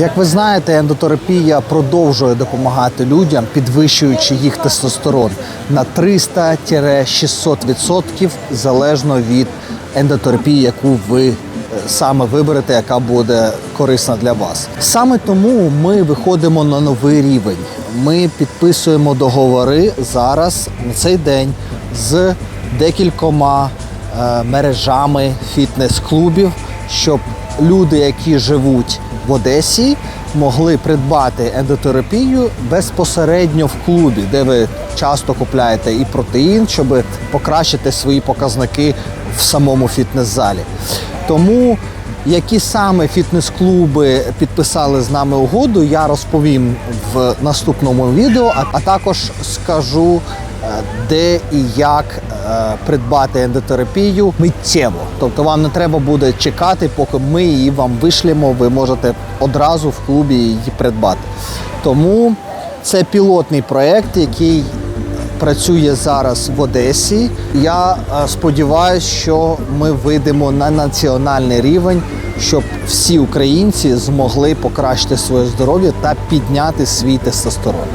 Як ви знаєте, ендотерапія продовжує допомагати людям, підвищуючи їх тестостерон на 300-600% залежно від ендотерапії, яку ви е, саме виберете, яка буде корисна для вас. Саме тому ми виходимо на новий рівень. Ми підписуємо договори зараз на цей день з декількома е, мережами фітнес-клубів, щоб люди, які живуть в Одесі, могли придбати ендотерапію безпосередньо в клубі, де ви часто купляєте і протеїн, щоб покращити свої показники в самому фітнес-залі. Тому які саме фітнес-клуби підписали з нами угоду, я розповім в наступному відео, а, також скажу, е, де і як е, придбати ендотерапію миттєво. Тобто вам не треба буде чекати, поки ми її вам вишлємо. Ви можете одразу в клубі її придбати. Тому це пілотний проект, який працює зараз в Одесі. Я е, сподіваюся, що ми вийдемо на національний рівень, щоб всі українці змогли покращити своє здоров'я та підняти свій тестостерон.